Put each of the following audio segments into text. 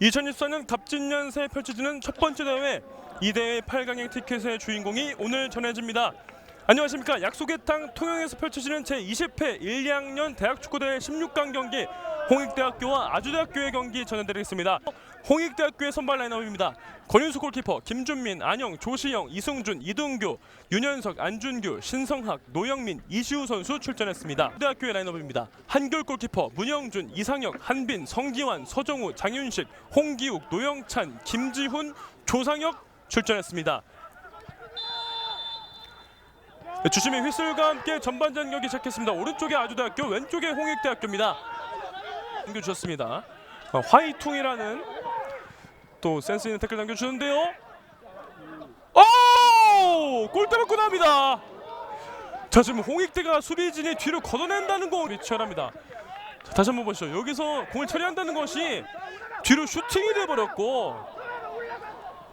2024년 갑진년새 펼쳐지는 첫 번째 대회 이 대회 8강행 티켓의 주인공이 오늘 전해집니다. 안녕하십니까 약속의 땅 통영에서 펼쳐지는 제20회 1, 2학년 대학축구대회 16강 경기 홍익대학교와 아주대학교의 경기 전해드리겠습니다. 홍익대학교의 선발 라인업입니다. 권윤수 골키퍼, 김준민, 안영, 조시영, 이승준, 이동규, 윤현석, 안준규, 신성학, 노영민, 이시우 선수 출전했습니다. 대학교의 라인업입니다. 한결 골키퍼, 문영준, 이상혁, 한빈, 성기환, 서정우, 장윤식, 홍기욱, 노영찬, 김지훈, 조상혁 출전했습니다. 네, 주심의 휘슬과 함께 전반전 경기 시작했습니다. 오른쪽에 아주대학교, 왼쪽에 홍익대학교입니다. 넘겨 주셨습니다. 어, 화이퉁이라는 또 센스 있는 태클 남겨주는데요. 오! 골대 맞고 나옵니다. 자 지금 홍익대가 수비진이 뒤로 걷어낸다는 거 치열합니다. 자, 다시 한번 보시죠. 여기서 공을 처리한다는 것이 뒤로 슈팅이 돼버렸고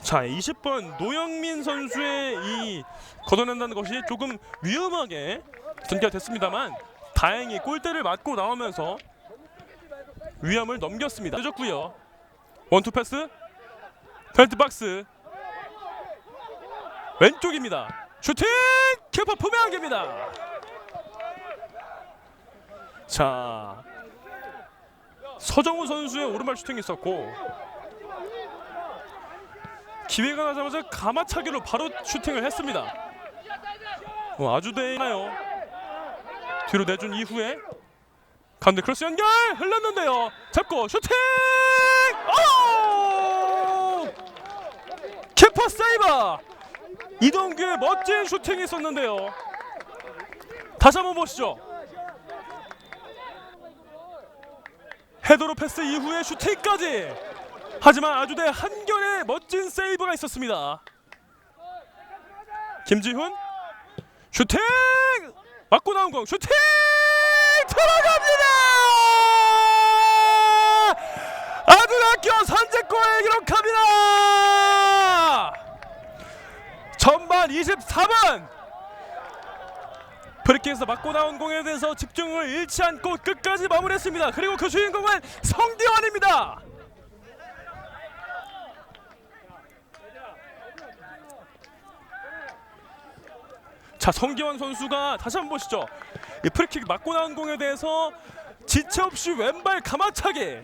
자 20번 노영민 선수의 이 걷어낸다는 것이 조금 위험하게 전개가 됐습니다만 다행히 골대를 맞고 나오면서 위험을 넘겼습니다. 늦었고요. 원투 패스 펠트 박스 왼쪽입니다. 슈팅 키퍼 품에 안깁니다. 자 서정우 선수의 오른발 슈팅이 있었고 기회가 나자마자 가마차기로 바로 슈팅을 했습니다. 어, 아주 대나요. 뒤로 내준 이후에 가운데 크로스 연결 흘렀는데요. 잡고 슈팅! 오! 키퍼 세이버! 이동규의 멋진 슈팅이 있었는데요. 다시 한번 보시죠. 헤더로 패스 이후에 슈팅까지. 하지만 아주대 한결의 멋진 세이브가 있었습니다. 김지훈 슈팅! 맞고 나온 공 슈팅! 들어갑니다! 아주대학교 선제골 기록합니다! 전반 24분 프리킥에서 맞고 나온 공에 대해서 집중을 잃지 않고 끝까지 마무리했습니다. 그리고 그 주인공은 성대환입니다. 자 성기환 선수가 다시 한번 보시죠. 이 프리킥 맞고 나온 공에 대해서 지체 없이 왼발 가마차기.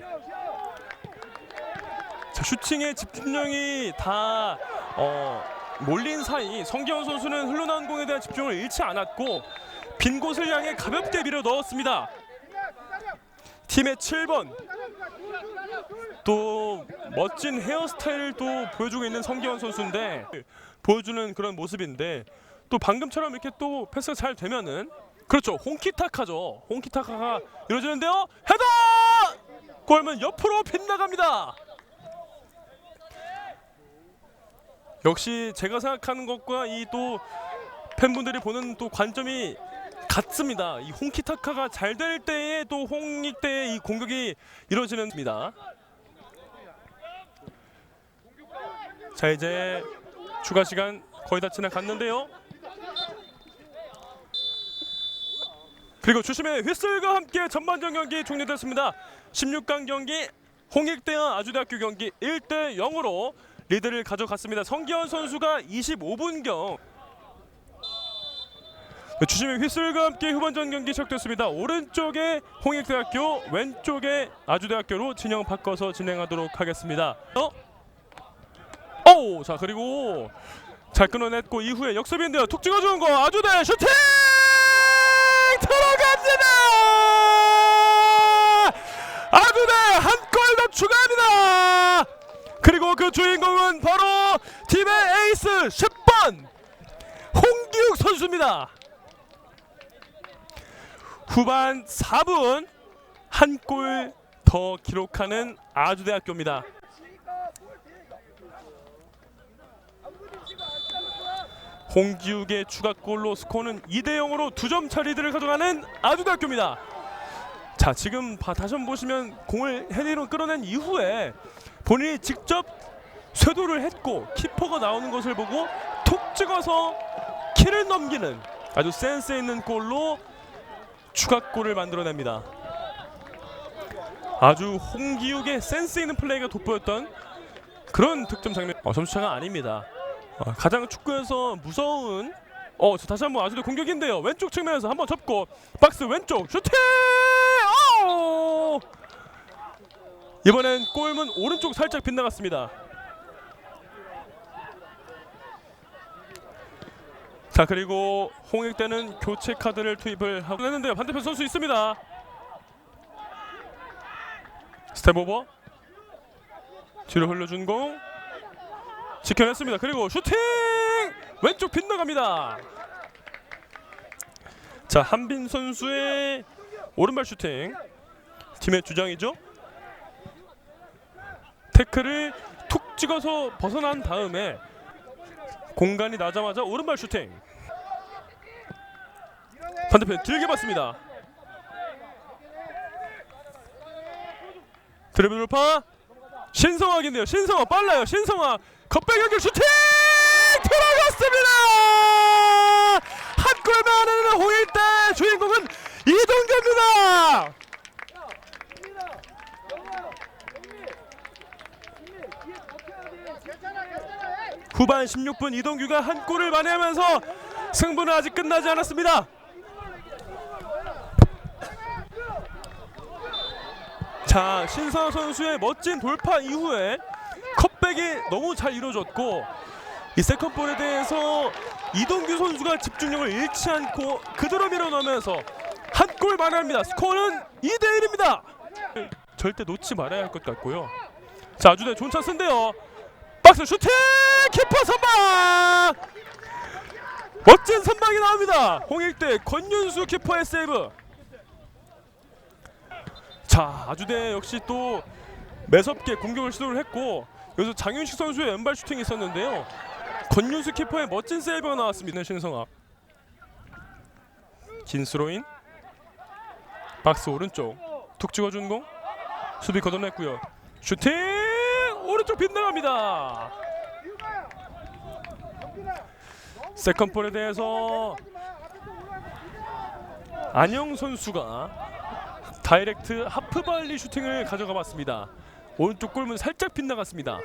자 슈팅의 집중력이 다 어, 몰린 사이 성기환 선수는 흘러나온 공에 대한 집중을 잃지 않았고 빈 곳을 향해 가볍게 밀어 넣었습니다. 팀의 7번. 또 멋진 헤어스타일을 또 보여주고 있는 성기환 선수인데 보여주는 그런 모습인데 또 방금처럼 이렇게 또 패스가 잘 되면은 그렇죠. 홍키타카죠. 홍키타카가 이루어지는데요. 헤더! 골문 옆으로 빗나갑니다 역시 제가 생각하는 것과 이 또 팬분들이 보는 또 관점이 같습니다. 이 홍키타카가 잘 될 때에 또 홍익대의 이 공격이 이루어지는입니다. 자 이제 추가 시간 거의 다 지나갔는데요. 그리고 주심의 휘슬과 함께 전반전 경기 종료됐습니다. 16강 경기 홍익대와 아주대학교 경기 1대 0으로 리드를 가져갔습니다. 성기현 선수가 25분경 주심의 휘슬과 함께 후반전 경기 시작됐습니다. 오른쪽에 홍익대학교, 왼쪽에 아주대학교로 진영 바꿔서 진행하도록 하겠습니다. 어? 오, 자 그리고 잘 끊어냈고 이후에 역습인데요. 툭 찍어주는 거 아주대 슈팅! 들어갑니다! 아주대 한 골 더 추가합니다! 그리고 그 주인공은 바로 팀의 에이스 10번 홍기욱 선수입니다. 후반 4분 한 골 더 기록하는 아주대학교입니다. 홍기욱의 추가골로 스코어는 2대 0으로 두 점 차 리드를 가져가는 아주대학교입니다. 자 지금 봐, 다시 한번 보시면 공을 헤딩으로 끌어낸 이후에 본인이 직접 쇄도를 했고 키퍼가 나오는 것을 보고 톡 찍어서 키를 넘기는 아주 센스 있는 골로 추가골을 만들어냅니다. 아주 홍기욱의 센스 있는 플레이가 돋보였던 그런 득점 장면. 어, 점수차가 아닙니다. 어, 가장 축구에서 무서운 어, 저 다시 한번 아주대 공격인데요. 왼쪽 측면에서 한번 접고 박스 왼쪽 슈팅! 오! 이번엔 골문 오른쪽 살짝 빗나갔습니다. 자 그리고 홍익대는 교체 카드를 투입을 하고 했는데요. 반대편 선수 있습니다. 스텝 오버 뒤로 흘려준 공 지켜냈습니다. 그리고 슈팅 왼쪽 빗나갑니다. 자 한빈 선수의 오른발 슈팅 팀의 주장이죠. 태클을 툭 찍어서 벗어난 다음에 공간이 나자마자 오른발 슈팅 반대편 길게 봤습니다. 드리블 돌파 신성학인데요. 신성학 빨라요. 신성학 겉백 연결 슈팅 들어갔습니다. 한 골만 하는 홍일대 주인공은 이동규입니다. 후반 16분 이동규가 한 골을 만회하면서 승부는 아직 끝나지 않았습니다. 자 신성 선수의 멋진 돌파 이후에 컵백이 너무 잘 이루어졌고 이 세컨볼에 대해서 이동규 선수가 집중력을 잃지 않고 그대로 밀어넣으면서 한 골 만회합니다. 스코어는 2대 1입니다. 절대 놓지 말아야 할 것 같고요. 자 아주대 좋은 찬스인데요. 박스 슈팅 키퍼 선방 멋진 선방이 나옵니다. 홍익대 권윤수 키퍼의 세이브. 자 아주대 역시 또 매섭게 공격을 시도를 했고 여기서 장윤식 선수의 왼발 슈팅이 있었는데요. 권윤수 키퍼의 멋진 세이브가 나왔습니다. 신성학 긴스로인 박스 오른쪽 툭 찍어준 공 수비 걷어냈고요. 슈팅 오른쪽 빗나갑니다. 세컨볼에 대해서 안영 선수가 다이렉트 하프발리 슈팅을 가져가 봤습니다. 오른쪽 골문 살짝 빗나갔습니다.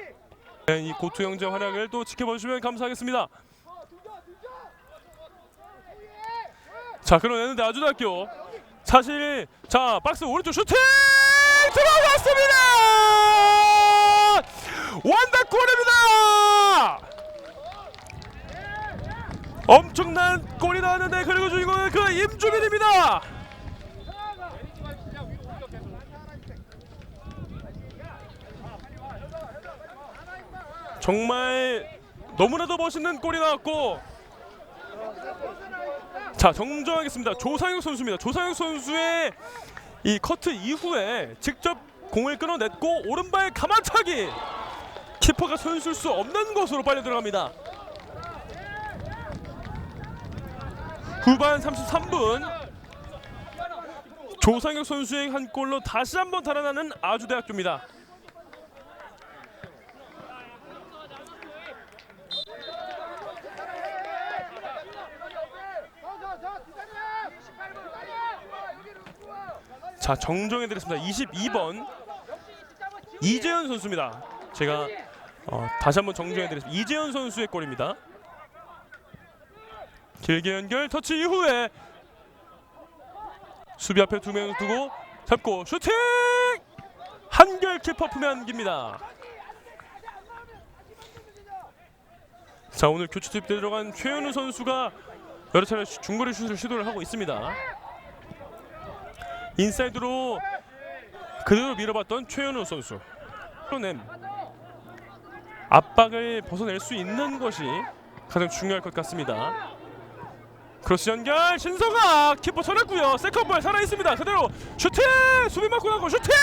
네, 이 고투 형제 활약을 또 지켜봐 주시면 감사하겠습니다. 자, 그러는데 아주대학교 사실 자 박스 오른쪽 슈팅 들어갔습니다. 완다골입니다. 엄청난 골이 나왔는데 그리고 주인공은 그 임주빈입니다. 정말 너무나도 멋있는 골이 나왔고 자 정정하겠습니다. 조상혁 선수입니다. 조상혁 선수의 이 커트 이후에 직접 공을 끊어냈고 오른발 가만차기. 키퍼가 손쓸 수 없는 곳으로 빨려 들어갑니다 후반 33분. 조상혁 선수의 한 골로 다시 한번 달아나는 아주대학교입니다. 자 정정해드렸습니다. 22번. 이재현 선수입니다. 제가 어, 다시 한번 정정해드렸습니다. 이재현 선수의 골입니다 길게 연결 터치 이후에 수비 앞에 두 명 두고 잡고 슈팅! 한결 키퍼 품에 안깁니다. 자 오늘 교체 투입 들어간 최현우 선수가 여러 차례 슈- 중거리 슛을 시도를 하고 있습니다. 인사이드로 그대로 밀어봤던 최현우 선수. 끌어냄 압박을 벗어낼 수 있는 것이 가장 중요할 것 같습니다 크로스 연결 신성아! 키퍼 쳐냈고요. 세컨볼 살아있습니다. 그대로 슈팅! 수비 맞고 나고 슈팅!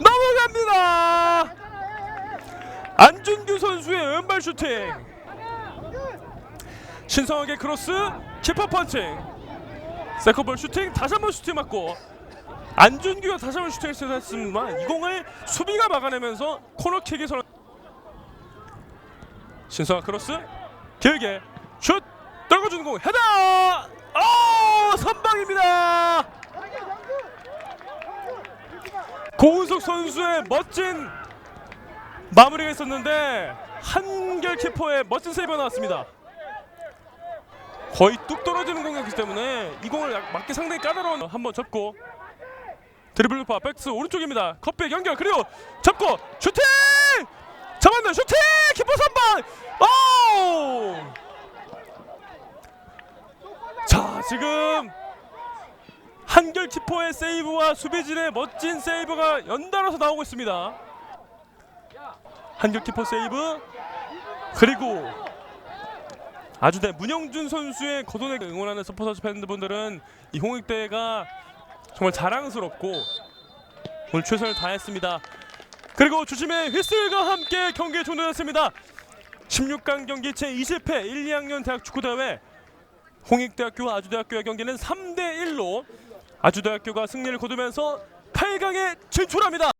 넘어갑니다! 안준규 선수의 왼발 슈팅! 신성하게 크로스 키퍼 펀칭! 세컨볼 슈팅 다시 한번 슈팅 맞고! 안준규가 다시 한번 슈팅을 시도했지만 이 공을 수비가 막아내면서 코너킥이 선 신성아 크로스 길게 슛 떨궈주는 공 헤더! 어 선방입니다! 고은석 선수의 멋진 마무리가 있었는데 한결 키퍼의 멋진 세이브가 나왔습니다. 거의 뚝 떨어지는 공격이기 때문에 이 공을 맞기 상당히 까다로운 한번 접고 드리블 루파 백스 오른쪽입니다. 컵백 연결 그리고 접고 슈팅! 잡았네 슈팅! 키퍼 선방 오! 자 지금 한결 키퍼의 세이브와 수비진의 멋진 세이브가 연달아서 나오고 있습니다. 한결 키퍼 세이브 그리고 아주대 문영준 선수의 거돈을 응원하는 서포터 팬분들은 이 홍익대가 정말 자랑스럽고 오늘 최선을 다했습니다. 그리고 주심의 휘슬과 함께 경기에 종료했습니다. 16강 경기 제 20회 1, 2학년 대학 축구대회 홍익대학교와 아주대학교의 경기는 3대 1로 아주대학교가 승리를 거두면서 8강에 진출합니다.